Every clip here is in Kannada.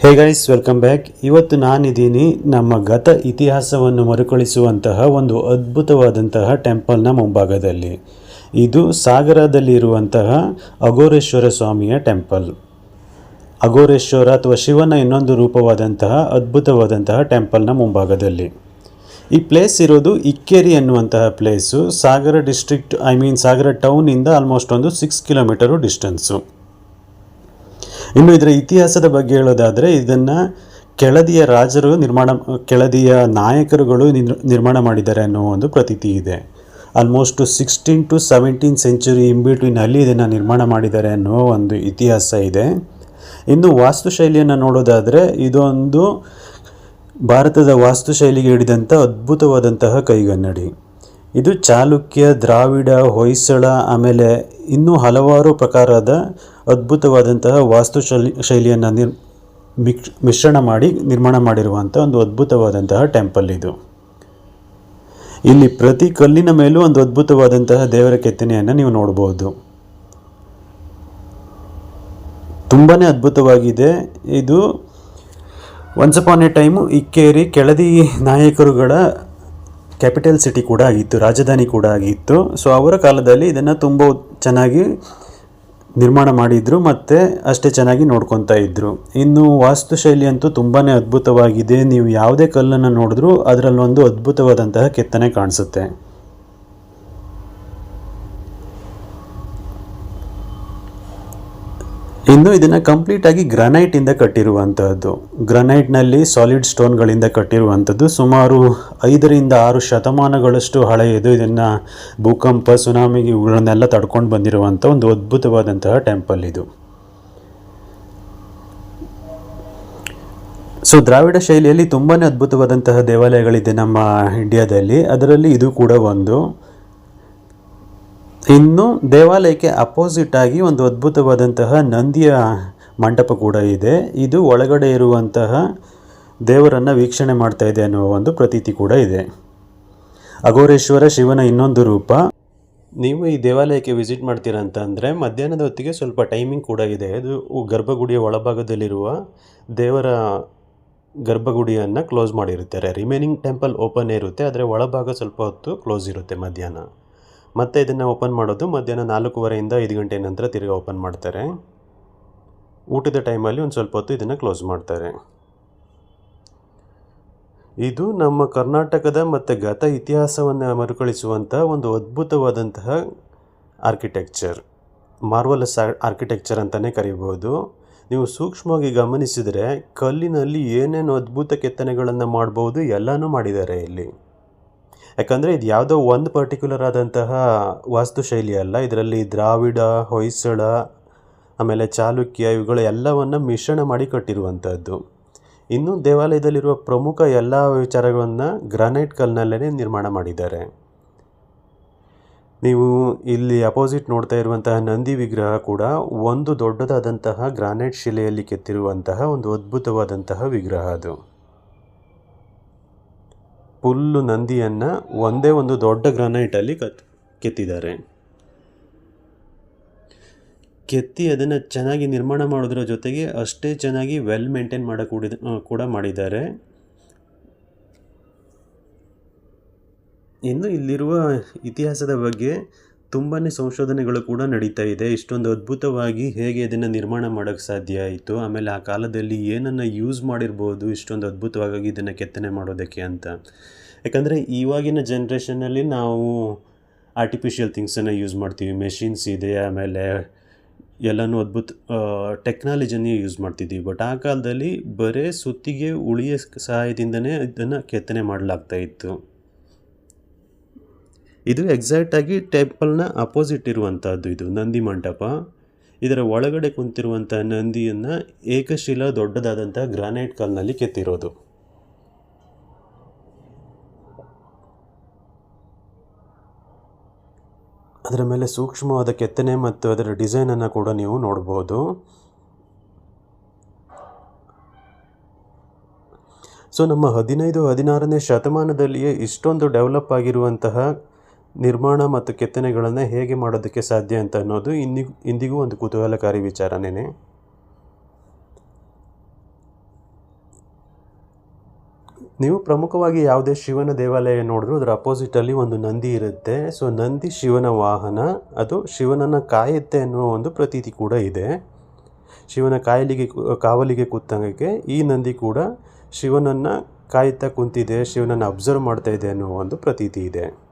ಹೇ ಗೈಸ್ ವೆಲ್ಕಮ್ ಬ್ಯಾಕ್ ಇವತ್ತು ನಾನಿದ್ದೀನಿ ನಮ್ಮ ಗತ ಇತಿಹಾಸವನ್ನು ಮರುಕಳಿಸುವಂತಹ ಒಂದು ಅದ್ಭುತವಾದಂತಹ ಟೆಂಪಲ್ನ ಮುಂಭಾಗದಲ್ಲಿ. ಇದು ಸಾಗರದಲ್ಲಿರುವಂತಹ ಅಘೋರೇಶ್ವರ ಸ್ವಾಮಿಯ ಟೆಂಪಲ್. ಅಘೋರೇಶ್ವರ ಅಥವಾ ಶಿವನ ಇನ್ನೊಂದು ರೂಪವಾದಂತಹ ಅದ್ಭುತವಾದಂತಹ ಟೆಂಪಲ್ನ ಮುಂಭಾಗದಲ್ಲಿ. ಈ ಪ್ಲೇಸ್ ಇರೋದು ಇಕ್ಕೇರಿ ಎನ್ನುವಂತಹ place Sagara district I mean Sagara ಟೌನಿಂದ almost ಒಂದು ಸಿಕ್ಸ್ ಕಿಲೋಮೀಟರು ಡಿಸ್ಟೆನ್ಸು ಇನ್ನು ಇದರ ಇತಿಹಾಸದ ಬಗ್ಗೆ ಹೇಳೋದಾದರೆ, ಇದನ್ನು ಕೆಳದಿಯ ರಾಜರು ನಿರ್ಮಾಣ, ಕೆಳದಿಯ ನಾಯಕರುಗಳು ನಿರ್- ನಿರ್ಮಾಣ ಮಾಡಿದ್ದಾರೆ ಅನ್ನೋ ಒಂದು ಪ್ರತೀತಿ ಇದೆ. Almost sixteen to seventeen century ಬಿಟ್ವೀನಲ್ಲಿ ಇದನ್ನು ನಿರ್ಮಾಣ ಮಾಡಿದ್ದಾರೆ ಅನ್ನೋ ಒಂದು ಇತಿಹಾಸ ಇದೆ. ಇನ್ನು ವಾಸ್ತುಶೈಲಿಯನ್ನು ನೋಡೋದಾದರೆ, ಇದೊಂದು ಭಾರತದ ವಾಸ್ತುಶೈಲಿಗೆ ಹಿಡಿದಂಥ ಅದ್ಭುತವಾದಂತಹ ಕೈಗನ್ನಡಿ. ಇದು ಚಾಲುಕ್ಯ, ದ್ರಾವಿಡ, ಹೊಯ್ಸಳ, ಆಮೇಲೆ ಇನ್ನೂ ಹಲವಾರು ಪ್ರಕಾರದ ಅದ್ಭುತವಾದಂತಹ ವಾಸ್ತುಶೈಲಿ ಶೈಲಿಯನ್ನು ನಿರ್ ಮಿಶ್ರಣ ಮಾಡಿ ನಿರ್ಮಾಣ ಮಾಡಿರುವಂಥ ಒಂದು ಅದ್ಭುತವಾದಂತಹ ಟೆಂಪಲ್ ಇದು. ಇಲ್ಲಿ ಪ್ರತಿ ಕಲ್ಲಿನ ಮೇಲೂ ಒಂದು ಅದ್ಭುತವಾದಂತಹ ದೇವರ ಕೆತ್ತನೆಯನ್ನು ನೀವು ನೋಡಬಹುದು ತುಂಬಾ ಅದ್ಭುತವಾಗಿದೆ. ಇದು once upon a time Ikkeri Keladi ನಾಯಕರುಗಳ capital city ಕೂಡ ಆಗಿತ್ತು, ರಾಜಧಾನಿ ಕೂಡ ಆಗಿತ್ತು. ಸೊ ಅವರ ಕಾಲದಲ್ಲಿ ಇದನ್ನು ತುಂಬ ಚೆನ್ನಾಗಿ ನಿರ್ಮಾಣ ಮಾಡಿದ್ರು ಮತ್ತು ಅಷ್ಟೇ ಚೆನ್ನಾಗಿ ನೋಡ್ಕೊತಾ ಇದ್ರು. ಇನ್ನು ವಾಸ್ತುಶೈಲಿ ಅಂತೂ ತುಂಬಾ ಅದ್ಭುತವಾಗಿದೆ. ನೀವು ಯಾವುದೇ ಕಲ್ಲನ್ನು ನೋಡಿದ್ರೂ ಅದರಲ್ಲೊಂದು ಅದ್ಭುತವಾದಂತಹ ಕೆತ್ತನೆ ಕಾಣಿಸುತ್ತೆ. ಇನ್ನು ಇದನ್ನು ಕಂಪ್ಲೀಟಾಗಿ ಗ್ರನೈಟಿಂದ ಕಟ್ಟಿರುವಂತಹದ್ದು. ಗ್ರನೈಟ್ನಲ್ಲಿ ಸಾಲಿಡ್ ಸ್ಟೋನ್ಗಳಿಂದ ಕಟ್ಟಿರುವಂಥದ್ದು ಸುಮಾರು ಐದರಿಂದ ಆರು ಶತಮಾನಗಳಷ್ಟು ಹಳೆಯದು ಇದನ್ನು ಭೂಕಂಪ ಸುನಾಮಿ ಇವುಗಳನ್ನೆಲ್ಲ ತಡ್ಕೊಂಡು ಬಂದಿರುವಂಥ ಒಂದು ಅದ್ಭುತವಾದಂತಹ ಟೆಂಪಲ್ ಇದು. ಸೊ ದ್ರಾವಿಡ ಶೈಲಿಯಲ್ಲಿ ತುಂಬಾ ಅದ್ಭುತವಾದಂತಹ ದೇವಾಲಯಗಳಿದೆ ನಮ್ಮ ಇಂಡಿಯಾದಲ್ಲಿ ಅದರಲ್ಲಿ ಇದು ಕೂಡ ಒಂದು. ಇನ್ನು ದೇವಾಲಯಕ್ಕೆ ಅಪೋಸಿಟ್ ಆಗಿ ಒಂದು ಅದ್ಭುತವಾದಂತಹ ನಂದಿಯ ಮಂಟಪ ಕೂಡ ಇದೆ. ಇದು ಒಳಗಡೆ ಇರುವಂತಹ ದೇವರನ್ನು ವೀಕ್ಷಣೆ ಮಾಡ್ತಾ ಇದೆ ಅನ್ನುವ ಒಂದು ಪ್ರತೀತಿ ಕೂಡ ಇದೆ. ಅಘೋರೇಶ್ವರ ಶಿವನ ಇನ್ನೊಂದು ರೂಪ. ನೀವು ಈ ದೇವಾಲಯಕ್ಕೆ ವಿಸಿಟ್ ಮಾಡ್ತೀರಾ ಅಂತ ಅಂದರೆ ಮಧ್ಯಾಹ್ನದ ಹೊತ್ತಿಗೆ ಸ್ವಲ್ಪ ಟೈಮಿಂಗ್ ಕೂಡ ಇದೆ. ಅದು ಗರ್ಭಗುಡಿಯ ಒಳಭಾಗದಲ್ಲಿರುವ ದೇವರ ಗರ್ಭಗುಡಿಯನ್ನು ಕ್ಲೋಸ್ ಮಾಡಿರುತ್ತಾರೆ. ರಿಮೈನಿಂಗ್ ಟೆಂಪಲ್ ಓಪನ್ ಇರುತ್ತೆ ಆದರೆ ಒಳಭಾಗ ಸ್ವಲ್ಪ ಹೊತ್ತು ಕ್ಲೋಸ್ ಇರುತ್ತೆ ಮಧ್ಯಾಹ್ನ. ಮತ್ತೆ ಇದನ್ನು ಓಪನ್ ಮಾಡೋದು ಮಧ್ಯಾಹ್ನ ನಾಲ್ಕೂವರೆಯಿಂದ ಐದು ಗಂಟೆ ನಂತರ ತಿರುಗಿ ಓಪನ್ ಮಾಡ್ತಾರೆ. ಊಟದ ಟೈಮಲ್ಲಿ ಒಂದು ಸ್ವಲ್ಪ ಹೊತ್ತು ಇದನ್ನು ಕ್ಲೋಸ್ ಮಾಡ್ತಾರೆ. ಇದು ನಮ್ಮ ಕರ್ನಾಟಕದ ಮತ್ತು ಗತ ಇತಿಹಾಸವನ್ನು ಮರುಕಳಿಸುವಂಥ ಒಂದು ಅದ್ಭುತವಾದಂತಹ ಆರ್ಕಿಟೆಕ್ಚರ್ ಮಾರ್ವಲಸ್ ಆರ್ಕಿಟೆಕ್ಚರ್ ಅಂತಲೇ ಕರಿಬೋದು ನೀವು ಸೂಕ್ಷ್ಮವಾಗಿ ಗಮನಿಸಿದರೆ ಕಲ್ಲಿನಲ್ಲಿ ಏನೇನು ಅದ್ಭುತ ಕೆತ್ತನೆಗಳನ್ನು ಮಾಡ್ಬೋದು ಎಲ್ಲನೂ ಮಾಡಿದ್ದಾರೆ ಇಲ್ಲಿ. ಯಾಕಂದರೆ ಇದು ಯಾವುದೋ ಒಂದು ಪರ್ಟಿಕ್ಯುಲರ್ ಆದಂತಹ ವಾಸ್ತುಶೈಲಿ ಅಲ್ಲ. ಇದರಲ್ಲಿ ದ್ರಾವಿಡ, ಹೊಯ್ಸಳ, ಆಮೇಲೆ ಚಾಲುಕ್ಯ ಇವುಗಳ ಎಲ್ಲವನ್ನು ಮಿಶ್ರಣ ಮಾಡಿ ಕಟ್ಟಿರುವಂಥದ್ದು ಇನ್ನು ದೇವಾಲಯದಲ್ಲಿರುವ ಪ್ರಮುಖ ಎಲ್ಲ ವಿಚಾರಗಳನ್ನು ಗ್ರಾನೈಟ್ ಕಲ್ನಲ್ಲೇ ನಿರ್ಮಾಣ ಮಾಡಿದ್ದಾರೆ. ನೀವು ಇಲ್ಲಿ ಅಪೋಸಿಟ್ ನೋಡ್ತಾ ಇರುವಂತಹ ನಂದಿ ವಿಗ್ರಹ ಕೂಡ ಒಂದು ದೊಡ್ಡದಾದಂತಹ ಗ್ರಾನೈಟ್ ಶಿಲೆಯಲ್ಲಿ ಕೆತ್ತಿರುವಂತಹ ಒಂದು ಅದ್ಭುತವಾದಂತಹ ವಿಗ್ರಹ ಅದು. ಫುಲ್ಲು ನಂದಿಯನ್ನು ಒಂದೇ ಒಂದು ದೊಡ್ಡ ಗ್ರಾನೈಟಲ್ಲಿ ಕತ್, ಕೆತ್ತಿದ್ದಾರೆ. ಕೆತ್ತಿ ಅದನ್ನು ಚೆನ್ನಾಗಿ ನಿರ್ಮಾಣ ಮಾಡೋದ್ರ ಜೊತೆಗೆ ಅಷ್ಟೇ ಚೆನ್ನಾಗಿ ವೆಲ್ ಮೇಂಟೈನ್ ಮಾಡ ಕೂಡ ಮಾಡಿದ್ದಾರೆ. ಇನ್ನು ಇಲ್ಲಿರುವ ಇತಿಹಾಸದ ಬಗ್ಗೆ ತುಂಬಾ ಸಂಶೋಧನೆಗಳು ಕೂಡ ನಡೀತಾ ಇದೆ. ಇಷ್ಟೊಂದು ಅದ್ಭುತವಾಗಿ ಹೇಗೆ ಇದನ್ನು ನಿರ್ಮಾಣ ಮಾಡೋಕ್ಕೆ ಸಾಧ್ಯ ಆಯಿತು? ಆಮೇಲೆ ಆ ಕಾಲದಲ್ಲಿ ಏನನ್ನು ಯೂಸ್ ಮಾಡಿರ್ಬೋದು? ಇಷ್ಟೊಂದು ಅದ್ಭುತವಾಗಿ ಇದನ್ನು ಕೆತ್ತನೆ ಮಾಡೋದಕ್ಕೆ ಅಂತ. ಯಾಕಂದರೆ ಇವಾಗಿನ ಜನ್ರೇಷನಲ್ಲಿ ನಾವು ಆರ್ಟಿಫಿಷಿಯಲ್ ಥಿಂಗ್ಸನ್ನು ಯೂಸ್ ಮಾಡ್ತೀವಿ. ಮೆಷಿನ್ಸ್ ಇದೆ, ಆಮೇಲೆ ಎಲ್ಲನೂ ಅದ್ಭುತ ಟೆಕ್ನಾಲಜಿನೇ ಯೂಸ್ ಮಾಡ್ತಿದ್ದೀವಿ ಬಟ್ ಆ ಕಾಲದಲ್ಲಿ ಬರೇ ಸುತ್ತಿಗೆ, ಉಳಿಯ ಸಹಾಯದಿಂದನೇ ಇದನ್ನು ಕೆತ್ತನೆ ಮಾಡಲಾಗ್ತಾ ಇತ್ತು. ಇದು ಎಕ್ಸಾಕ್ಟಾಗಿ ಟೆಂಪಲ್ನ ಅಪೋಸಿಟ್ ಇರುವಂಥದ್ದು ಇದು, ನಂದಿ ಮಂಟಪ. ಇದರ ಒಳಗಡೆ ಕುಂತಿರುವಂಥ ನಂದಿಯನ್ನು ಏಕಶಿಲಾ ದೊಡ್ಡದಾದಂಥ ಗ್ರಾನೈಟ್ ಕಲ್ನಲ್ಲಿ ಕೆತ್ತಿರೋದು. ಅದರ ಮೇಲೆ ಸೂಕ್ಷ್ಮವಾದ ಕೆತ್ತನೆ ಮತ್ತು ಅದರ ಡಿಸೈನನ್ನು ಕೂಡ ನೀವು ನೋಡ್ಬೋದು. ಸೊ ನಮ್ಮ ಹದಿನೈದು ಹದಿನಾರನೇ ಶತಮಾನದಲ್ಲಿಯೇ ಇಷ್ಟೊಂದು ಡೆವಲಪ್ ಆಗಿರುವಂತಹ ನಿರ್ಮಾಣ ಮತ್ತು ಕೆತ್ತನೆಗಳನ್ನು ಹೇಗೆ ಮಾಡೋದಕ್ಕೆ ಸಾಧ್ಯ ಅಂತ ಅನ್ನೋದು ಇಂದಿಗೂ ಇಂದಿಗೂ ಒಂದು ಕುತೂಹಲಕಾರಿ ವಿಚಾರನೇ ನೀವು ಪ್ರಮುಖವಾಗಿ ಯಾವುದೇ ಶಿವನ ದೇವಾಲಯ ನೋಡಿದ್ರು ಅದರ ಅಪೋಸಿಟಲ್ಲಿ ಒಂದು ನಂದಿ ಇರುತ್ತೆ. ಸೊ ನಂದಿ ಶಿವನ ವಾಹನ, ಅದು ಶಿವನನ್ನು ಕಾಯುತ್ತೆ ಅನ್ನುವ ಒಂದು ಪ್ರತೀತಿ ಕೂಡ ಇದೆ. ಶಿವನ ಕಾಯಲಿಗೆ ಕಾವಲಿಗೆ ಕೂತಂಗಕ್ಕೆ ಈ ನಂದಿ ಕೂಡ ಶಿವನನ್ನು ಕಾಯುತ್ತಾ ಕುಂತಿದೆ, ಶಿವನನ್ನು ಅಬ್ಸರ್ವ್ ಮಾಡ್ತಾ ಇದೆ ಅನ್ನುವ ಒಂದು ಪ್ರತೀತಿ ಇದೆ.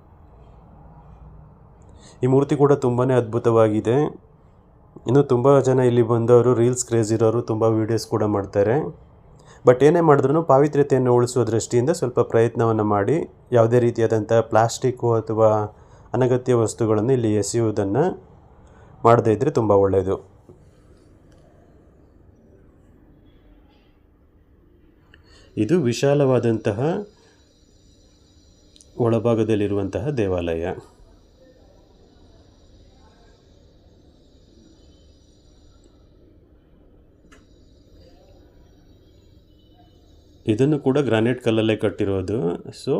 ಈ ಮೂರ್ತಿ ಕೂಡ ತುಂಬಾ ಅದ್ಭುತವಾಗಿದೆ. ಇನ್ನು ತುಂಬ ಜನ ಇಲ್ಲಿ ಬಂದವರು ರೀಲ್ಸ್ ಕ್ರೇಜ್ ಇರೋರು ತುಂಬ ವೀಡಿಯೋಸ್ ಕೂಡ ಮಾಡ್ತಾರೆ. ಬಟ್ ಏನೇ ಮಾಡಿದ್ರೂ ಪಾವಿತ್ರ್ಯತೆಯನ್ನು ಉಳಿಸುವ ದೃಷ್ಟಿಯಿಂದ ಸ್ವಲ್ಪ ಪ್ರಯತ್ನವನ್ನು ಮಾಡಿ, ಯಾವುದೇ ರೀತಿಯಾದಂಥ ಪ್ಲಾಸ್ಟಿಕ್ಕು ಅಥವಾ ಅನಗತ್ಯ ವಸ್ತುಗಳನ್ನು ಇಲ್ಲಿ ಎಸೆಯುವುದನ್ನು ಮಾಡದೇ ಇದ್ದರೆ ತುಂಬ ಒಳ್ಳೆಯದು ಇದು ವಿಶಾಲವಾದಂತಹ ಒಳಭಾಗದಲ್ಲಿರುವಂತಹ ದೇವಾಲಯ. ಇದನ್ನು ಕೂಡ ಗ್ರಾನೈಟ್ ಕಲ್ಲಲ್ಲೇ ಕಟ್ಟಿರೋದು. ಸೊ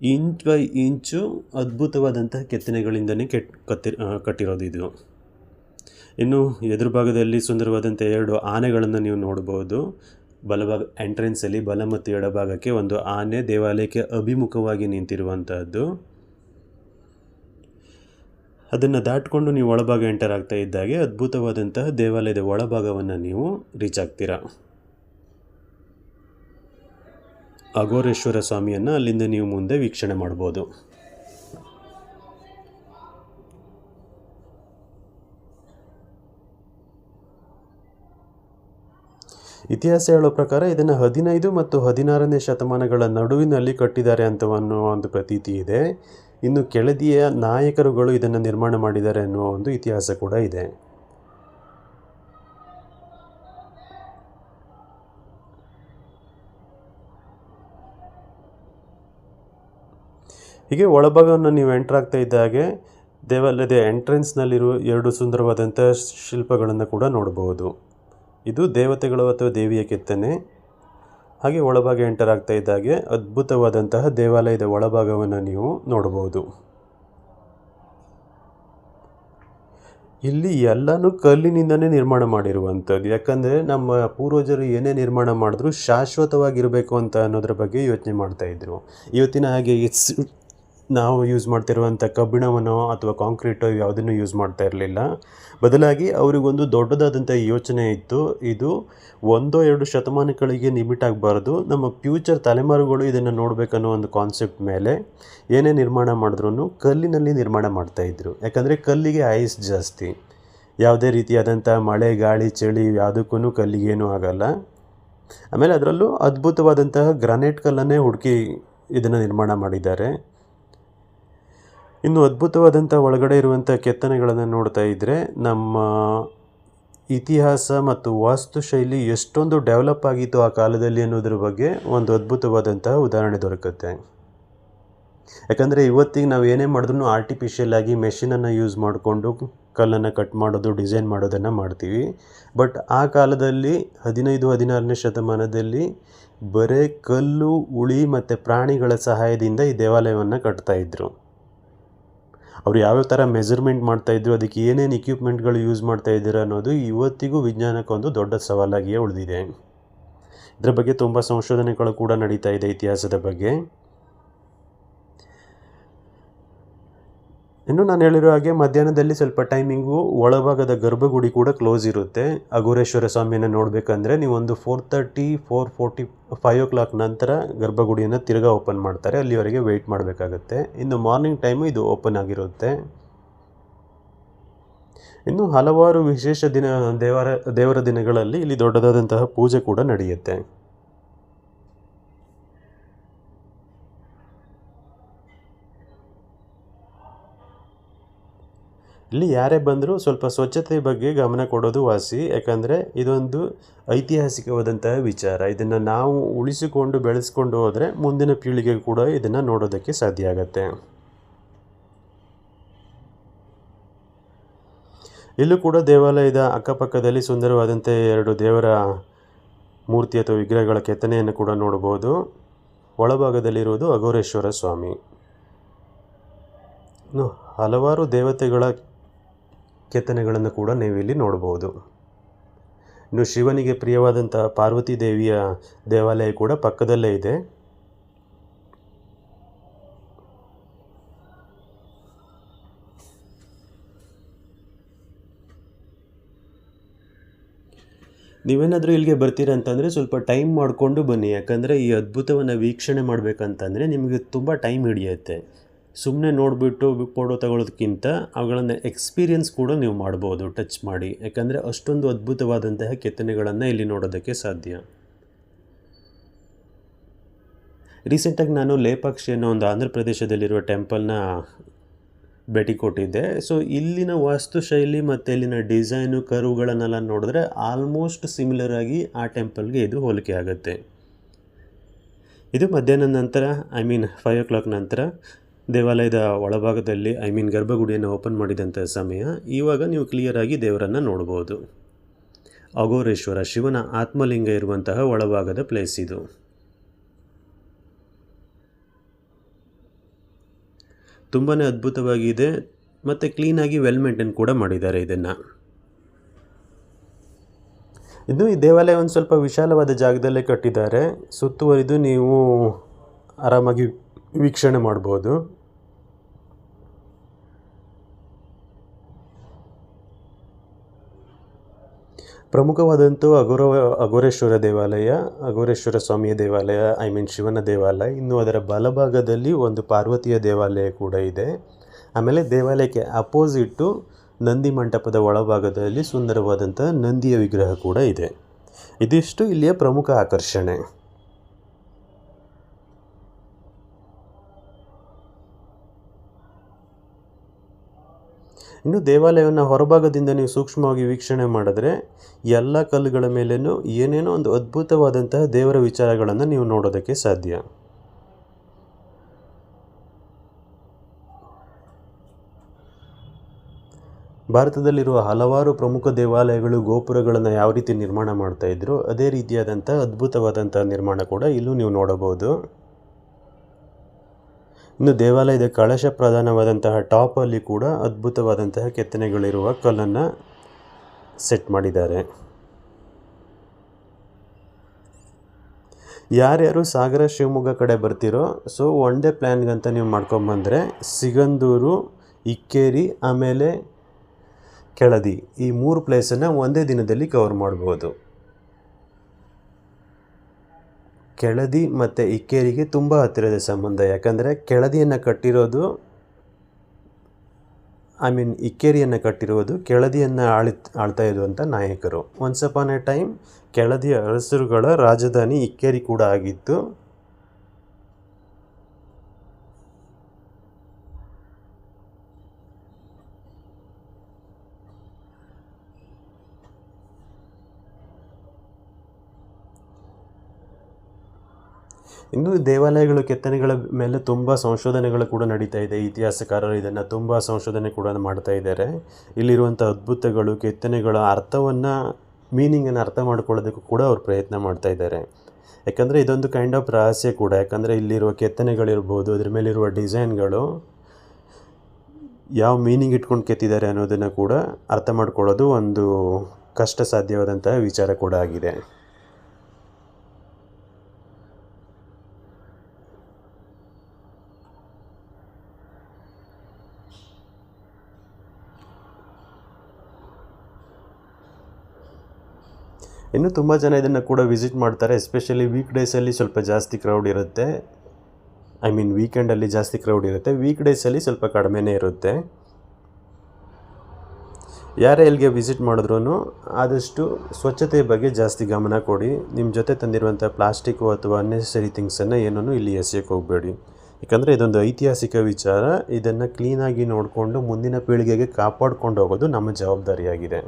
ಇಂಚ್ ಬೈ ಇಂಚು ಅದ್ಭುತವಾದಂತಹ ಕೆತ್ತನೆಗಳಿಂದನೇ ಕೆಟ್, ಕತ್ತಿ ಕಟ್ಟಿರೋದು ಇದು. ಇನ್ನು ಎದುರು ಭಾಗದಲ್ಲಿ ಸುಂದರವಾದಂಥ ಎರಡು ಆನೆಗಳನ್ನು ನೀವು ನೋಡ್ಬೋದು. ಬಲಭಾಗ ಎಂಟ್ರೆನ್ಸಲ್ಲಿ ಬಲ ಮತ್ತು ಎಡಭಾಗಕ್ಕೆ ಒಂದು ಆನೆ ದೇವಾಲಯಕ್ಕೆ ಅಭಿಮುಖವಾಗಿ ನಿಂತಿರುವಂಥದ್ದು ಅದನ್ನು ದಾಟ್ಕೊಂಡು ನೀವು ಒಳಭಾಗ ಎಂಟರ್ ಆಗ್ತಾ ಇದ್ದಾಗೆ ಅದ್ಭುತವಾದಂತಹ ದೇವಾಲಯದ ಒಳಭಾಗವನ್ನು ನೀವು ರೀಚ್ ಆಗ್ತೀರಾ. ಅಘೋರೇಶ್ವರ ಸ್ವಾಮಿಯನ್ನು ಅಲ್ಲಿಂದ ನೀವು ಮುಂದೆ ವೀಕ್ಷಣೆ ಮಾಡ್ಬೋದು. ಇತಿಹಾಸ ಹೇಳೋ ಪ್ರಕಾರ ಇದನ್ನು ಹದಿನೈದು ಮತ್ತು ಹದಿನಾರನೇ ಶತಮಾನಗಳ ನಡುವಿನಲ್ಲಿ ಕಟ್ಟಿದ್ದಾರೆ ಅಂತ ಅನ್ನುವ ಒಂದು ಪ್ರತೀತಿ ಇದೆ. ಇನ್ನು ಕೆಳದಿಯ ನಾಯಕರುಗಳು ಇದನ್ನು ನಿರ್ಮಾಣ ಮಾಡಿದ್ದಾರೆ ಅನ್ನುವ ಒಂದು ಇತಿಹಾಸ ಕೂಡ ಇದೆ. ಹೀಗೆ ಒಳಭಾಗವನ್ನು ನೀವು ಎಂಟರ್ ಆಗ್ತಾ ಇದ್ದಾಗೆ ದೇವಾಲಯದ ಎಂಟ್ರೆನ್ಸ್ನಲ್ಲಿರುವ ಎರಡು ಸುಂದರವಾದಂಥ ಶಿಲ್ಪಗಳನ್ನು ಕೂಡ ನೋಡಬಹುದು. ಇದು ದೇವತೆಗಳು ಅಥವಾ ದೇವಿಯ ಕೆತ್ತನೆ. ಹಾಗೆ ಒಳಭಾಗ ಎಂಟರ್ ಆಗ್ತಾ ಇದ್ದಾಗೆ ಅದ್ಭುತವಾದಂತಹ ದೇವಾಲಯದ ಒಳಭಾಗವನ್ನು ನೀವು ನೋಡಬಹುದು. ಇಲ್ಲಿ ಎಲ್ಲನೂ ಕಲ್ಲಿನಿಂದನೇ ನಿರ್ಮಾಣ ಮಾಡಿರುವಂಥದ್ದು. ಯಾಕಂದರೆ ನಮ್ಮ ಪೂರ್ವಜರು ಏನೇ ನಿರ್ಮಾಣ ಮಾಡಿದ್ರು ಶಾಶ್ವತವಾಗಿರಬೇಕು ಅಂತ ಅನ್ನೋದ್ರ ಬಗ್ಗೆ ಯೋಚನೆ ಮಾಡ್ತಾ ಇದ್ರು. ಇವತ್ತಿನ ಹಾಗೆ ನಾವು ಯೂಸ್ ಮಾಡ್ತಿರುವಂಥ ಕಬ್ಬಿಣವನ್ನು ಅಥವಾ ಕಾಂಕ್ರೀಟೋ ಯಾವುದನ್ನು ಯೂಸ್ ಮಾಡ್ತಾ ಇರಲಿಲ್ಲ. ಬದಲಾಗಿ ಅವರಿಗೊಂದು ದೊಡ್ಡದಾದಂಥ ಯೋಚನೆ ಇತ್ತು. ಇದು ಒಂದೋ ಎರಡು ಶತಮಾನಗಳಿಗೆ ಲಿಮಿಟ್ ಆಗಬಾರ್ದು. ನಮ್ಮ ಫ್ಯೂಚರ್ ತಲೆಮಾರುಗಳು ಇದನ್ನು ನೋಡಬೇಕನ್ನೋ ಒಂದು ಕಾನ್ಸೆಪ್ಟ್ ಮೇಲೆ ಏನೇ ನಿರ್ಮಾಣ ಮಾಡಿದ್ರು ಕಲ್ಲಿನಲ್ಲಿ ನಿರ್ಮಾಣ ಮಾಡ್ತಾಯಿದ್ರು ಯಾಕಂದರೆ ಕಲ್ಲಿಗೆ ಐಸ್ ಜಾಸ್ತಿ. ಯಾವುದೇ ರೀತಿಯಾದಂಥ ಮಳೆ, ಗಾಳಿ, ಚಳಿ ಯಾವುದಕ್ಕೂ ಕಲ್ಲಿಗೇನೂ ಆಗಲ್ಲ. ಆಮೇಲೆ ಅದರಲ್ಲೂ ಅದ್ಭುತವಾದಂತಹ ಗ್ರಾನೈಟ್ ಕಲ್ಲನ್ನೇ ಹುಡುಕಿ ಇದನ್ನು ನಿರ್ಮಾಣ ಮಾಡಿದ್ದಾರೆ. ಇನ್ನು ಅದ್ಭುತವಾದಂಥ ಒಳಗಡೆ ಇರುವಂಥ ಕೆತ್ತನೆಗಳನ್ನು ನೋಡ್ತಾ ಇದ್ದರೆ ನಮ್ಮ ಇತಿಹಾಸ ಮತ್ತು ವಾಸ್ತುಶೈಲಿ ಎಷ್ಟೊಂದು ಡೆವಲಪ್ ಆಗಿತ್ತು ಆ ಕಾಲದಲ್ಲಿ ಅನ್ನೋದ್ರ ಬಗ್ಗೆ ಒಂದು ಅದ್ಭುತವಾದಂತಹ ಉದಾಹರಣೆ ದೊರಕುತ್ತೆ. ಯಾಕಂದರೆ ಇವತ್ತಿಗೆ ನಾವು ಏನೇ ಮಾಡಿದ್ರೂ ಆರ್ಟಿಫಿಷಿಯಲ್ ಆಗಿ ಮೆಷಿನನ್ನು ಯೂಸ್ ಮಾಡಿಕೊಂಡು ಕಲ್ಲನ್ನು ಕಟ್ ಮಾಡೋದು ಡಿಸೈನ್ ಮಾಡೋದನ್ನು ಮಾಡ್ತೀವಿ. ಬಟ್ ಆ ಕಾಲದಲ್ಲಿ ಹದಿನೈದು, ಹದಿನಾರನೇ ಶತಮಾನದಲ್ಲಿ ಬರೇ ಕಲ್ಲು ಉಳಿ ಮತ್ತು ಪ್ರಾಣಿಗಳ ಸಹಾಯದಿಂದ ಈ ದೇವಾಲಯವನ್ನು ಕಟ್ತಾ ಇದ್ರು. ಅವ್ರು ಯಾವ್ಯಾವ ಥರ ಮೆಜರ್ಮೆಂಟ್ ಮಾಡ್ತಾಯಿದ್ರು ಅದಕ್ಕೆ ಏನೇನು ಇಕ್ವಿಪ್ಮೆಂಟ್ಗಳು ಯೂಸ್ ಮಾಡ್ತಾ ಇದ್ದೀರ ಅನ್ನೋದು ಇವತ್ತಿಗೂ ವಿಜ್ಞಾನಕ್ಕೊಂದು ದೊಡ್ಡ ಸವಾಲಾಗಿಯೇ ಉಳಿದಿದೆ. ಇದರ ಬಗ್ಗೆ ತುಂಬ ಸಂಶೋಧನೆಗಳು ಕೂಡ ನಡೀತಾ ಇದೆ ಇತಿಹಾಸದ ಬಗ್ಗೆ. ಇನ್ನು ನಾನು ಹೇಳಿರೋ ಹಾಗೆ ಮಧ್ಯಾಹ್ನದಲ್ಲಿ ಸ್ವಲ್ಪ ಟೈಮಿಂಗು ಒಳಭಾಗದ ಗರ್ಭಗುಡಿ ಕೂಡ ಕ್ಲೋಸ್ ಇರುತ್ತೆ. ಅಘೋರೇಶ್ವರ ಸ್ವಾಮಿಯನ್ನು ನೋಡಬೇಕಂದ್ರೆ ನೀವು ಒಂದು four thirty four forty five o'clock ನಂತರ ಗರ್ಭಗುಡಿಯನ್ನು ತಿರ್ಗಾ ಓಪನ್ ಮಾಡ್ತಾರೆ. ಅಲ್ಲಿವರೆಗೆ ವೆಯ್ಟ್ ಮಾಡಬೇಕಾಗತ್ತೆ. ಇನ್ನು ಮಾರ್ನಿಂಗ್ ಟೈಮು ಇದು ಓಪನ್ ಆಗಿರುತ್ತೆ. ಇನ್ನು ಹಲವಾರು ವಿಶೇಷ ದಿನ, ದೇವರ ದೇವರ ದಿನಗಳಲ್ಲಿ ಇಲ್ಲಿ ದೊಡ್ಡದಾದಂತಹ ಪೂಜೆ ಕೂಡ ನಡೆಯುತ್ತೆ. ಇಲ್ಲಿ ಯಾರೇ ಬಂದರೂ ಸ್ವಲ್ಪ ಸ್ವಚ್ಛತೆ ಬಗ್ಗೆ ಗಮನ ಕೊಡೋದು ವಾಸಿ. ಯಾಕಂದರೆ ಇದೊಂದು ಐತಿಹಾಸಿಕವಾದಂತಹ ವಿಚಾರ. ಇದನ್ನು ನಾವು ಉಳಿಸಿಕೊಂಡು ಬೆಳೆಸ್ಕೊಂಡು ಹೋದರೆ ಮುಂದಿನ ಪೀಳಿಗೆ ಕೂಡ ಇದನ್ನು ನೋಡೋದಕ್ಕೆ ಸಾಧ್ಯ ಆಗತ್ತೆ. ಇಲ್ಲೂ ಕೂಡ ದೇವಾಲಯದ ಅಕ್ಕಪಕ್ಕದಲ್ಲಿ ಸುಂದರವಾದಂಥ ಎರಡು ದೇವರ ಮೂರ್ತಿ ಅಥವಾ ವಿಗ್ರಹಗಳ ಕೆತ್ತನೆಯನ್ನು ಕೂಡ ನೋಡಬಹುದು. ಒಳಭಾಗದಲ್ಲಿರುವುದು ಅಘೋರೇಶ್ವರ ಸ್ವಾಮಿ. ಹಲವಾರು ದೇವತೆಗಳ ಕೆತ್ತನೆಗಳನ್ನು ಕೂಡ ನೀವಿಲ್ಲಿ ನೋಡಬಹುದು. ಇನ್ನು ಶಿವನಿಗೆ ಪ್ರಿಯವಾದಂತಹ ಪಾರ್ವತಿ ದೇವಿಯ ದೇವಾಲಯ ಕೂಡ ಪಕ್ಕದಲ್ಲೇ ಇದೆ. ನೀವೇನಾದರೂ ಇಲ್ಲಿಗೆ ಬರ್ತೀರ ಅಂತಂದರೆ ಸ್ವಲ್ಪ ಟೈಮ್ ಮಾಡಿಕೊಂಡು ಬನ್ನಿ. ಯಾಕಂದರೆ ಈ ಅದ್ಭುತವನ್ನು ವೀಕ್ಷಣೆ ಮಾಡಬೇಕಂತಂದರೆ ನಿಮಗೆ ತುಂಬ ಟೈಮ್ ಹಿಡಿಯುತ್ತೆ. ಸುಮ್ಮನೆ ನೋಡಿಬಿಟ್ಟು ಫೋಟೋ ತಗೊಳ್ಳೋದಕ್ಕಿಂತ ಅವುಗಳನ್ನು ಎಕ್ಸ್ಪೀರಿಯನ್ಸ್ ಕೂಡ ನೀವು ಮಾಡ್ಬೋದು, ಟಚ್ ಮಾಡಿ. ಯಾಕಂದರೆ ಅಷ್ಟೊಂದು ಅದ್ಭುತವಾದಂತಹ ಕೆತ್ತನೆಗಳನ್ನು ಇಲ್ಲಿ ನೋಡೋದಕ್ಕೆ ಸಾಧ್ಯ. ರೀಸೆಂಟಾಗಿ ನಾನು ಲೇಪಾಕ್ಷಿ ಅನ್ನೋ ಒಂದು ಆಂಧ್ರ ಪ್ರದೇಶದಲ್ಲಿರುವ ಟೆಂಪಲ್ನ ಭೇಟಿ ಕೊಟ್ಟಿದ್ದೆ. ಸೊ, ಇಲ್ಲಿನ ವಾಸ್ತುಶೈಲಿ ಮತ್ತು ಇಲ್ಲಿನ ಡಿಸೈನು, ಕರುಗಳನ್ನೆಲ್ಲ ನೋಡಿದ್ರೆ ಆಲ್ಮೋಸ್ಟ್ ಸಿಮಿಲರ್ ಆಗಿ ಆ ಟೆಂಪಲ್ಗೆ ಇದು ಹೋಲಿಕೆ ಆಗುತ್ತೆ. ಇದು ಮಧ್ಯಾಹ್ನ ನಂತರ, I mean five o'clock ನಂತರ. ದೇವಾಲಯದ ಒಳಭಾಗದಲ್ಲಿ ಐ ಮೀನ್ ಗರ್ಭಗುಡಿಯನ್ನು ಓಪನ್ ಮಾಡಿದಂಥ ಸಮಯ ಇವಾಗ ನೀವು ಕ್ಲಿಯರಾಗಿ ದೇವರನ್ನು ನೋಡ್ಬೋದು. ಅಘೋರೇಶ್ವರ ಶಿವನ ಆತ್ಮಲಿಂಗ ಇರುವಂತಹ ಒಳಭಾಗದ ಪ್ಲೇಸ್ ಇದು. ತುಂಬಾ ಅದ್ಭುತವಾಗಿದೆ ಮತ್ತು ಕ್ಲೀನಾಗಿ ವೆಲ್ ಮೇಂಟೈನ್ ಕೂಡ ಮಾಡಿದ್ದಾರೆ ಇದನ್ನು. ಇದು ಈ ದೇವಾಲಯ ಒಂದು ಸ್ವಲ್ಪ ವಿಶಾಲವಾದ ಜಾಗದಲ್ಲೇ ಕಟ್ಟಿದ್ದಾರೆ. ಸುತ್ತುವರಿದು ನೀವು ಆರಾಮಾಗಿ ವೀಕ್ಷಣೆ ಮಾಡ್ಬೋದು. ಪ್ರಮುಖವಾದಂಥ ಅಗೋರ ಅಘೋರೇಶ್ವರ ದೇವಾಲಯ ಅಘೋರೇಶ್ವರ ಸ್ವಾಮಿಯ ದೇವಾಲಯ ಐ ಮೀನ್ ಶಿವನ ದೇವಾಲಯ, ಇನ್ನು ಅದರ ಬಲಭಾಗದಲ್ಲಿ ಒಂದು ಪಾರ್ವತಿಯ ದೇವಾಲಯ ಕೂಡ ಇದೆ. ಆಮೇಲೆ ದೇವಾಲಯಕ್ಕೆ ಅಪೋಸಿಟ್ಟು ನಂದಿ ಮಂಟಪದ ಒಳಭಾಗದಲ್ಲಿ ಸುಂದರವಾದಂಥ ನಂದಿಯ ವಿಗ್ರಹ ಕೂಡ ಇದೆ. ಇದಿಷ್ಟು ಇಲ್ಲಿಯ ಪ್ರಮುಖ ಆಕರ್ಷಣೆ. ಇನ್ನು ದೇವಾಲಯವನ್ನು ಹೊರಭಾಗದಿಂದ ನೀವು ಸೂಕ್ಷ್ಮವಾಗಿ ವೀಕ್ಷಣೆ ಮಾಡಿದ್ರೆ ಎಲ್ಲ ಕಲ್ಲುಗಳ ಮೇಲೇನೂ ಏನೇನೋ ಒಂದು ಅದ್ಭುತವಾದಂತಹ ದೇವರ ವಿಚಾರಗಳನ್ನು ನೀವು ನೋಡೋದಕ್ಕೆ ಸಾಧ್ಯ. ಭಾರತದಲ್ಲಿರುವ ಹಲವಾರು ಪ್ರಮುಖ ದೇವಾಲಯಗಳು, ಗೋಪುರಗಳನ್ನು ಯಾವ ರೀತಿ ನಿರ್ಮಾಣ ಮಾಡ್ತಾ ಇದ್ರು, ಅದೇ ರೀತಿಯಾದಂಥ ಅದ್ಭುತವಾದಂಥ ನಿರ್ಮಾಣ ಕೂಡ ಇಲ್ಲೂ ನೀವು ನೋಡಬಹುದು. ಇನ್ನು ದೇವಾಲಯದ ಕಳಶ ಪ್ರಧಾನವಾದಂತಹ ಟಾಪಲ್ಲಿ ಕೂಡ ಅದ್ಭುತವಾದಂತಹ ಕೆತ್ತನೆಗಳಿರುವ ಕಲ್ಲನ್ನು ಸೆಟ್ ಮಾಡಿದ್ದಾರೆ. ಯಾರ್ಯಾರು ಸಾಗರ ಶಿವಮೊಗ್ಗ ಕಡೆ ಬರ್ತೀರೋ, ಸೊ ಒನ್ ಡೇ ಪ್ಲ್ಯಾನ್ಗಂತ ನೀವು ಮಾಡ್ಕೊಂಬಂದರೆ ಸಿಗಂದೂರು, ಇಕ್ಕೇರಿ, ಆಮೇಲೆ ಕೆಳದಿ ಈ ಮೂರು ಪ್ಲೇಸನ್ನು ಒಂದೇ ದಿನದಲ್ಲಿ ಕವರ್ ಮಾಡ್ಬೋದು. ಕೆಳದಿ ಮತ್ತು ಇಕ್ಕೇರಿಗೆ ತುಂಬ ಹತ್ತಿರದ ಸಂಬಂಧ. ಯಾಕಂದರೆ ಕೆಳದಿಯನ್ನು ಕಟ್ಟಿರೋದು ಐ ಮೀನ್ ಇಕ್ಕೇರಿಯನ್ನು ಕಟ್ಟಿರೋದು ಕೆಳದಿಯನ್ನು ಆಳಿ ಆಳ್ತಾ ಇರುವಂಥ ನಾಯಕರು. ಒನ್ಸ್ ಅಪಾನ್ ಎ ಟೈಮ್ ಕೆಳದಿಯ ಅರಸರುಗಳ ರಾಜಧಾನಿ ಇಕ್ಕೇರಿ ಕೂಡ ಆಗಿತ್ತು. ಇನ್ನು ದೇವಾಲಯಗಳು, ಕೆತ್ತನೆಗಳ ಮೇಲೆ ತುಂಬ ಸಂಶೋಧನೆಗಳು ಕೂಡ ನಡೀತಾ ಇದೆ. ಇತಿಹಾಸಕಾರರು ಇದನ್ನು ತುಂಬ ಸಂಶೋಧನೆ ಕೂಡ ಮಾಡ್ತಾ ಇದ್ದಾರೆ. ಇಲ್ಲಿರುವಂಥ ಅದ್ಭುತಗಳು, ಕೆತ್ತನೆಗಳ ಅರ್ಥವನ್ನು ಮೀನಿಂಗನ್ನು ಅರ್ಥ ಮಾಡ್ಕೊಳ್ಳೋದಕ್ಕೂ ಕೂಡ ಅವರು ಪ್ರಯತ್ನ ಮಾಡ್ತಾ ಇದ್ದಾರೆ. ಯಾಕಂದರೆ ಇದೊಂದು ಕೈಂಡ್ ಆಫ್ ರಹಸ್ಯ ಕೂಡ. ಯಾಕಂದರೆ ಇಲ್ಲಿರುವ ಕೆತ್ತನೆಗಳಿರ್ಬೋದು, ಅದ್ರ ಮೇಲಿರುವ ಡಿಸೈನ್ಗಳು ಯಾವ ಮೀನಿಂಗ್ ಇಟ್ಕೊಂಡು ಕೆತ್ತಿದ್ದಾರೆ ಅನ್ನೋದನ್ನು ಕೂಡ ಅರ್ಥ ಮಾಡ್ಕೊಳ್ಳೋದು ಒಂದು ಕಷ್ಟ ಸಾಧ್ಯವಾದಂತಹ ವಿಚಾರ ಕೂಡ ಆಗಿದೆ. ಇನ್ನು ತುಂಬ ಜನ ಇದನ್ನು ಕೂಡ ವಿಸಿಟ್ ಮಾಡ್ತಾರೆ ಎಸ್ಪೆಷಲಿ ವೀಕ್ ಡೇಸಲ್ಲಿ ಸ್ವಲ್ಪ ಜಾಸ್ತಿ ಕ್ರೌಡ್ ಇರುತ್ತೆ. ಐ ಮೀನ್ ವೀಕೆಂಡಲ್ಲಿ ಜಾಸ್ತಿ ಕ್ರೌಡ್ ಇರುತ್ತೆ. ವೀಕ್ ಡೇಸಲ್ಲಿ ಸ್ವಲ್ಪ ಕಡಿಮೆನೇ ಇರುತ್ತೆ. ಯಾರೇ ಇಲ್ಲಿಗೆ ವಿಸಿಟ್ ಮಾಡಿದ್ರೂ ಆದಷ್ಟು ಸ್ವಚ್ಛತೆ ಬಗ್ಗೆ ಜಾಸ್ತಿ ಗಮನ ಕೊಡಿ. ನಿಮ್ಮ ಜೊತೆ ತಂದಿರುವಂಥ ಪ್ಲಾಸ್ಟಿಕ್ಕು ಅಥವಾ ಅನ್ನೆಸರಿ ಥಿಂಗ್ಸನ್ನು ಏನೂ ಇಲ್ಲಿ ಎಸೆಯೋಕ್ಕೆ ಹೋಗಬೇಡಿ. ಯಾಕಂದರೆ ಇದೊಂದು ಐತಿಹಾಸಿಕ ವಿಚಾರ. ಇದನ್ನು ಕ್ಲೀನಾಗಿ ನೋಡಿಕೊಂಡು ಮುಂದಿನ ಪೀಳಿಗೆಗೆ ಕಾಪಾಡ್ಕೊಂಡು ಹೋಗೋದು ನಮ್ಮ ಜವಾಬ್ದಾರಿಯಾಗಿದೆ.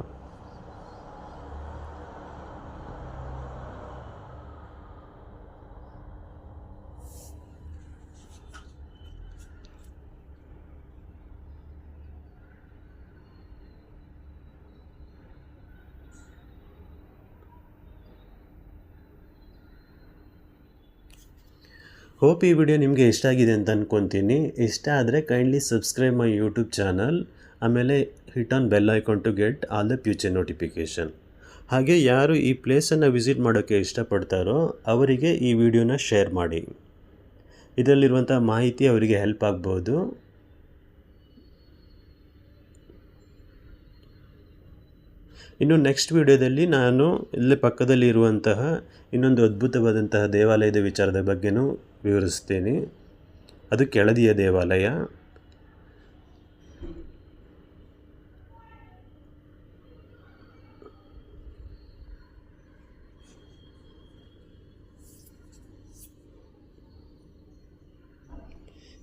ಹೋಪ್ ಈ ವಿಡಿಯೋ ನಿಮಗೆ ಇಷ್ಟ ಆಗಿದೆ ಅಂತ ಅಂದ್ಕೊತೀನಿ ಇಷ್ಟ ಆದರೆ kindly subscribe my YouTube channel ಆಮೇಲೆ hit on bell icon to get all the future notification ಹಾಗೆ ಯಾರು ಈ ಪ್ಲೇಸನ್ನು ವಿಸಿಟ್ ಮಾಡೋಕ್ಕೆ ಇಷ್ಟಪಡ್ತಾರೋ ಅವರಿಗೆ ಈ ವಿಡಿಯೋನ ಶೇರ್ ಮಾಡಿ. ಇದರಲ್ಲಿರುವಂಥ ಮಾಹಿತಿ ಅವರಿಗೆ ಹೆಲ್ಪ್ ಆಗ್ಬೋದು. ಇನ್ನು ನೆಕ್ಸ್ಟ್ ವಿಡಿಯೋದಲ್ಲಿ ನಾನು ಇಲ್ಲೇ ಪಕ್ಕದಲ್ಲಿ ಇರುವಂತಹ ಇನ್ನೊಂದು ಅದ್ಭುತವಾದಂತಹ ದೇವಾಲಯದ ವಿಚಾರದ ಬಗ್ಗೆನೂ ವಿವರಿಸ್ತೇನೆ ಅದು ಕೆಳದಿಯ ದೇವಾಲಯ.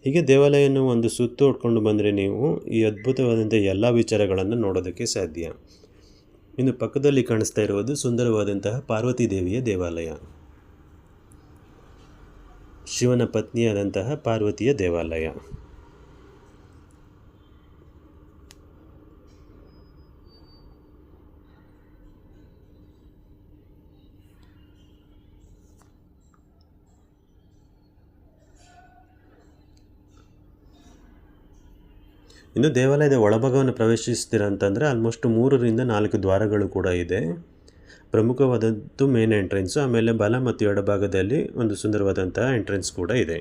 ಹೀಗೆ ದೇವಾಲಯವನ್ನು ಒಂದು ಸುತ್ತು ಹೊಡ್ಕೊಂಡು ಬಂದರೆ ನೀವು ಈ ಅದ್ಭುತವಾದಂಥ ಎಲ್ಲ ವಿಚಾರಗಳನ್ನು ನೋಡೋದಕ್ಕೆ ಸಾಧ್ಯ. ಇನ್ನು ಪಕ್ಕದಲ್ಲಿ ಕಾಣಿಸ್ತಾ ಇರುವುದು ಸುಂದರವಾದಂತಹ ಪಾರ್ವತಿ ದೇವಿಯ ದೇವಾಲಯ. ಶಿವನ ಪತ್ನಿಯಾದಂತಹ ಪಾರ್ವತಿಯ ದೇವಾಲಯ. ಇನ್ನು ದೇವಾಲಯದ ಒಳಭಾಗವನ್ನು ಪ್ರವೇಶಿಸ್ತೀರ ಅಂತಂದರೆ ಆಲ್ಮೋಸ್ಟ್ ಮೂರರಿಂದ ನಾಲ್ಕು ದ್ವಾರಗಳು ಕೂಡ ಇದೆ. ಪ್ರಮುಖವಾದದ್ದು ಮೇನ್ ಎಂಟ್ರೆನ್ಸು ಆಮೇಲೆ ಬಲ ಮತ್ತು ಎಡಭಾಗದಲ್ಲಿ ಒಂದು ಸುಂದರವಾದಂತಹ ಎಂಟ್ರೆನ್ಸ್ ಕೂಡ ಇದೆ.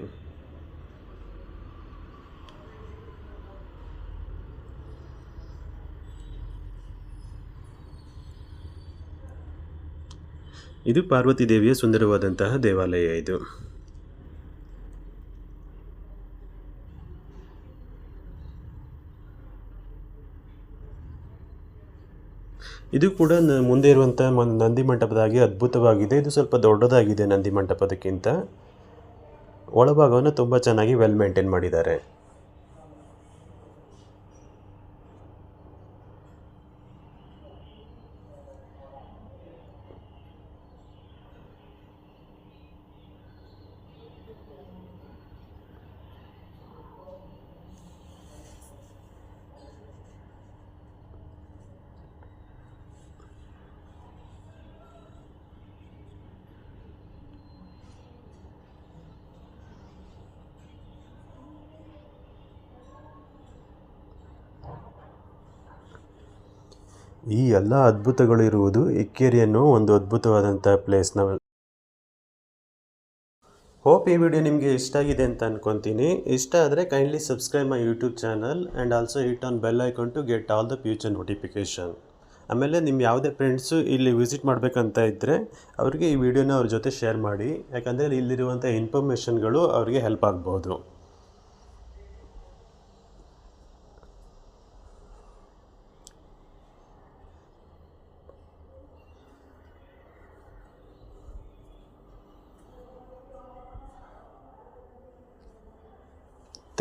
ಇದು ಪಾರ್ವತಿ ದೇವಿಯ ಸುಂದರವಾದಂತಹ ದೇವಾಲಯ ಇದು. ಇದು ಕೂಡ ಮುಂದೆ ಇರುವಂಥ ನಂದಿ ಮಂಟಪದಾಗಿ ಅದ್ಭುತವಾಗಿದೆ. ಇದು ಸ್ವಲ್ಪ ದೊಡ್ಡದಾಗಿದೆ ನಂದಿ ಮಂಟಪದಕ್ಕಿಂತ. ಒಳಭಾಗವನ್ನು ತುಂಬ ಚೆನ್ನಾಗಿ ವೆಲ್ ಮೇಂಟೈನ್ ಮಾಡಿದ್ದಾರೆ. ಈ ಎಲ್ಲ ಅದ್ಭುತಗಳು ಇರುವುದು ಅನ್ನೋ ಒಂದು ಅದ್ಭುತವಾದಂಥ ಪ್ಲೇಸ್ನ ಹೋಪ್ ಈ ವಿಡಿಯೋ ನಿಮಗೆ ಇಷ್ಟ ಆಗಿದೆ ಅಂತ ಅನ್ಕೊತೀನಿ. ಇಷ್ಟ ಆದರೆ kindly subscribe my YouTube channel and also hit on bell icon to get all the future notification ಆಮೇಲೆ ನಿಮ್ಮ ಯಾವುದೇ ಫ್ರೆಂಡ್ಸು ಇಲ್ಲಿ ವಿಸಿಟ್ ಮಾಡಬೇಕಂತ ಇದ್ದರೆ ಅವರಿಗೆ ಈ ವಿಡಿಯೋನ ಅವ್ರ ಜೊತೆ ಶೇರ್ ಮಾಡಿ. ಯಾಕಂದರೆ ಇಲ್ಲಿರುವಂಥ ಇನ್ಫಾರ್ಮೇಷನ್ಗಳು ಅವರಿಗೆ ಹೆಲ್ಪ್ ಆಗ್ಬೋದು.